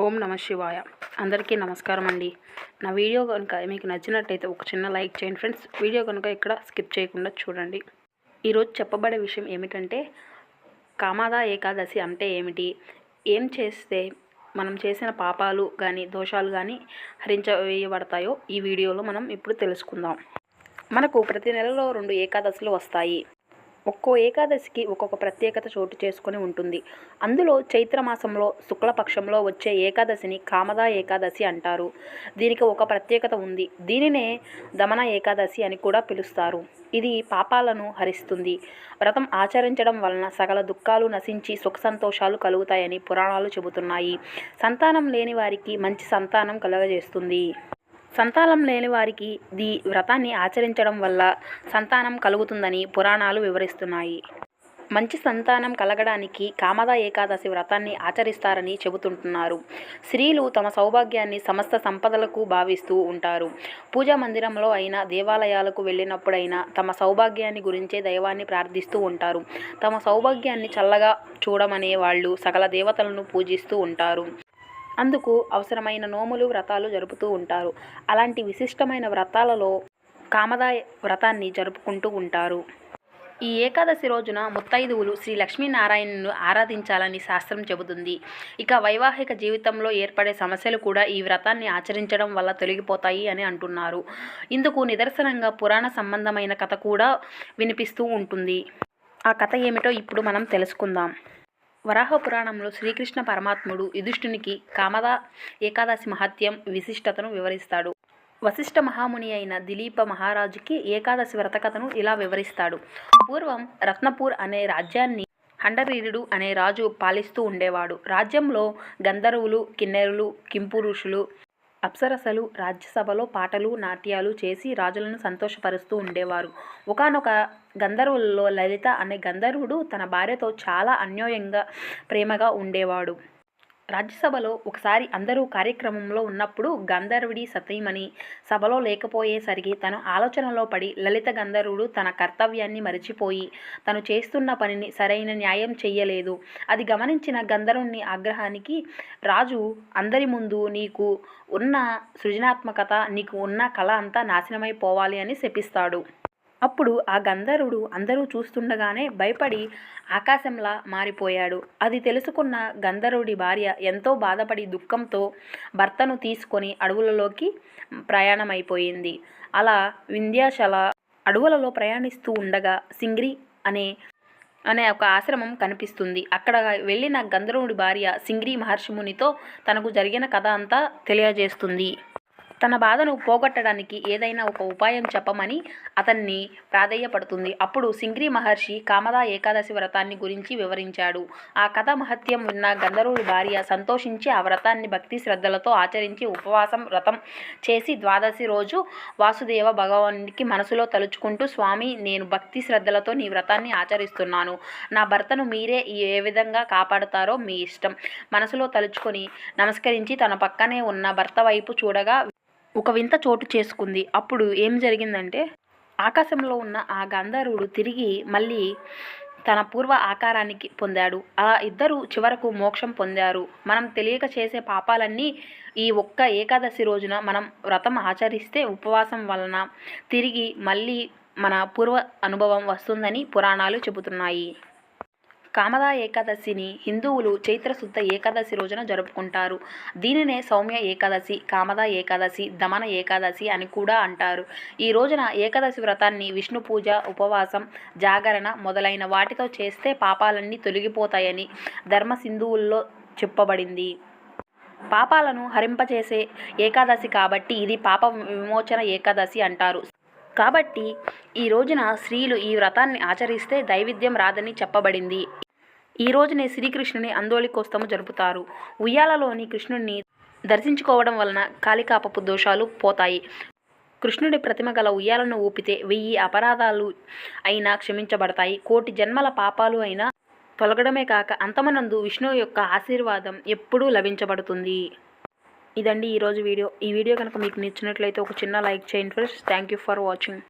ఓం నమ శివాయ. అందరికీ నమస్కారం అండి. నా వీడియో కనుక మీకు నచ్చినట్టయితే ఒక చిన్న లైక్ చేయండి ఫ్రెండ్స్. వీడియో కనుక ఇక్కడ స్కిప్ చేయకుండా చూడండి. ఈరోజు చెప్పబడే విషయం ఏమిటంటే కామాదా ఏకాదశి అంటే ఏమిటి? ఏం చేస్తే మనం చేసిన పాపాలు కానీ దోషాలు కానీ హరించవేయబడతాయో ఈ వీడియోలో మనం ఇప్పుడు తెలుసుకుందాం. మనకు ప్రతి నెలలో రెండు ఏకాదశులు వస్తాయి. ఒక్కో ఏకాదశికి ఒక్కొక్క ప్రత్యేకత చోటు చేసుకొని ఉంటుంది. అందులో చైత్రమాసంలో శుక్లపక్షంలో వచ్చే ఏకాదశిని కామదా ఏకాదశి అంటారు. దీనికి ఒక ప్రత్యేకత ఉంది. దీనినే దమన ఏకాదశి అని కూడా పిలుస్తారు. ఇది పాపాలను హరిస్తుంది. వ్రతం ఆచరించడం వలన సకల దుఃఖాలు నశించి సుఖ సంతోషాలు కలుగుతాయని పురాణాలు చెబుతున్నాయి. సంతానం లేని వారికి మంచి సంతానం కలగజేస్తుంది. సంతానం లేని వారికి ఈ వ్రతాన్ని ఆచరించడం వల్ల సంతానం కలుగుతుందని పురాణాలు వివరిస్తున్నాయి. మంచి సంతానం కలగడానికి కామద ఏకాదశి వ్రతాన్ని ఆచరిస్తారని చెబుతుంటున్నారు. స్త్రీలు తమ సౌభాగ్యాన్ని సమస్త సంపదలకు భావిస్తూ ఉంటారు. పూజా మందిరంలో అయినా దేవాలయాలకు వెళ్ళినప్పుడైనా తమ సౌభాగ్యాన్ని గురించే దైవాన్ని ప్రార్థిస్తూ ఉంటారు. తమ సౌభాగ్యాన్ని చల్లగా చూడమనే వాళ్ళు సకల దేవతలను పూజిస్తూ ఉంటారు. అందుకు అవసరమైన నోములు వ్రతాలు జరుపుతూ ఉంటారు. అలాంటి విశిష్టమైన వ్రతాలలో కామదాయ వ్రతాన్ని జరుపుకుంటూ ఉంటారు. ఈ ఏకాదశి రోజున ముత్తైదువులు శ్రీ లక్ష్మీనారాయణను ఆరాధించాలని శాస్త్రం చెబుతుంది. ఇక వైవాహిక జీవితంలో ఏర్పడే సమస్యలు కూడా ఈ వ్రతాన్ని ఆచరించడం వల్ల తొలగిపోతాయి అని అంటున్నారు. ఇందుకు నిదర్శనంగా పురాణ సంబంధమైన కథ కూడా వినిపిస్తూ ఉంటుంది. ఆ కథ ఏమిటో ఇప్పుడు మనం తెలుసుకుందాం. వరాహ పురాణంలో శ్రీకృష్ణ పరమాత్ముడు యుధిష్ఠునికి కామద ఏకాదశి మహత్యం విశిష్టతను వివరిస్తాడు. వశిష్ఠ మహాముని అయిన దిలీప మహారాజుకి ఏకాదశి వ్రతకథను ఇలా వివరిస్తాడు. పూర్వం రత్నపూర్ అనే రాజ్యాన్ని హండరీరుడు అనే రాజు పాలిస్తూ ఉండేవాడు. రాజ్యంలో గంధర్వులు కిన్నెరులు కింపురుషులు అప్సరసలు రాజ్యసభలో పాటలు నాట్యాలు చేసి రాజులను సంతోషపరుస్తూ ఉండేవారు. ఒకనొక గంధర్వుల్లో లలిత అనే గంధర్వుడు తన భార్యతో చాలా అన్యోయంగా ప్రేమగా ఉండేవాడు. రాజ్యసభలో ఒకసారి అందరూ కార్యక్రమంలో ఉన్నప్పుడు గంధర్వుడి సతీమణి సభలో లేకపోయేసరికి తను ఆలోచనలో పడి లలిత గంధర్వుడు తన కర్తవ్యాన్ని మరిచిపోయి తను చేస్తున్న పనిని సరైన న్యాయం చెయ్యలేదు. అది గమనించిన గంధర్వుని ఆగ్రహానికి రాజు అందరి ముందు నీకు ఉన్న సృజనాత్మకత నీకు ఉన్న కళ అంతా నాశనమైపోవాలి అని శపిస్తాడు. అప్పుడు ఆ గంధర్వుడు అందరూ చూస్తుండగానే భయపడి ఆకాశంలా మారిపోయాడు. అది తెలుసుకున్న గంధర్వుడి భార్య ఎంతో బాధపడి దుఃఖంతో భర్తను తీసుకొని అడవులలోకి ప్రయాణమైపోయింది. అలా వింధ్యాశల అడవులలో ప్రయాణిస్తూ ఉండగా సింగ్రి అనే అనే ఒక ఆశ్రమం కనిపిస్తుంది. అక్కడ వెళ్ళిన గంధర్వుడి భార్య సింగ్రి మహర్షిమునితో తనకు జరిగిన కథ అంతా తెలియజేస్తుంది. తన బాధను పోగొట్టడానికి ఏదైనా ఒక ఉపాయం చెప్పమని అతన్ని ప్రాధేయపడుతుంది. అప్పుడు సింగ్రి మహర్షి కామదా ఏకాదశి వ్రతాన్ని గురించి వివరించాడు. ఆ కథ మహత్యం విన్న గంధర్వుడి భార్య సంతోషించి ఆ వ్రతాన్ని భక్తి శ్రద్ధలతో ఆచరించి ఉపవాసం వ్రతం చేసి ద్వాదశి రోజు వాసుదేవ భగవానికి మనసులో తలుచుకుంటూ స్వామి నేను భక్తి శ్రద్ధలతో నీ వ్రతాన్ని ఆచరిస్తున్నాను. నా భర్తను మీరే ఏ విధంగా కాపాడుతారో మీ ఇష్టం మనసులో తలుచుకొని నమస్కరించి తన పక్కనే ఉన్న భర్త వైపు చూడగా ఒక వింత చోటు చేసుకుంది. అప్పుడు ఏం జరిగిందంటే ఆకాశంలో ఉన్న ఆ గంధర్వుడు తిరిగి మళ్ళీ తన పూర్వ ఆకారానికి పొందాడు. ఆ ఇద్దరు చివరకు మోక్షం పొందారు. మనం తెలియక చేసే పాపాలన్నీ ఈ ఒక్క ఏకాదశి రోజున మనం వ్రతం ఆచరిస్తే ఉపవాసం వలన తిరిగి మళ్ళీ మన పూర్వ అనుభవం వస్తుందని పురాణాలు చెబుతున్నాయి. కామదా ఏకాదశిని హిందువులు చైత్రశుద్ధ ఏకాదశి రోజున జరుపుకుంటారు. దీనినే సౌమ్య ఏకాదశి కామదా ఏకాదశి దమన ఏకాదశి అని కూడా అంటారు. ఈ రోజున ఏకాదశి వ్రతాన్ని విష్ణు పూజ ఉపవాసం జాగరణ మొదలైన వాటితో చేస్తే పాపాలన్నీ తొలగిపోతాయని ధర్మ సింధువుల్లో చెప్పబడింది. పాపాలను హరింపచేసే ఏకాదశి కాబట్టి ఇది పాప విమోచన ఏకాదశి అంటారు. కాబట్టి ఈ రోజున స్త్రీలు ఈ వ్రతాన్ని ఆచరిస్తే దైవిధ్యం రాదని చెప్పబడింది. ఈ రోజునే శ్రీకృష్ణుని అందోళికోత్సవం జరుపుతారు. ఉయ్యాలలోని కృష్ణుడిని దర్శించుకోవడం వలన కాలికాపపు దోషాలు పోతాయి. కృష్ణుడి ప్రతిమ గల ఉయ్యాలను ఊపితే వెయ్యి అపరాధాలు అయినా క్షమించబడతాయి. కోటి జన్మల పాపాలు అయినా తొలగడమే కాక అంతమనందు విష్ణువు యొక్క ఆశీర్వాదం ఎప్పుడూ లభించబడుతుంది. ఇదండి ఈరోజు వీడియో. ఈ వీడియో కనుక మీకు నచ్చినట్లయితే ఒక చిన్న లైక్ చేయండి friends. Thank you for watching.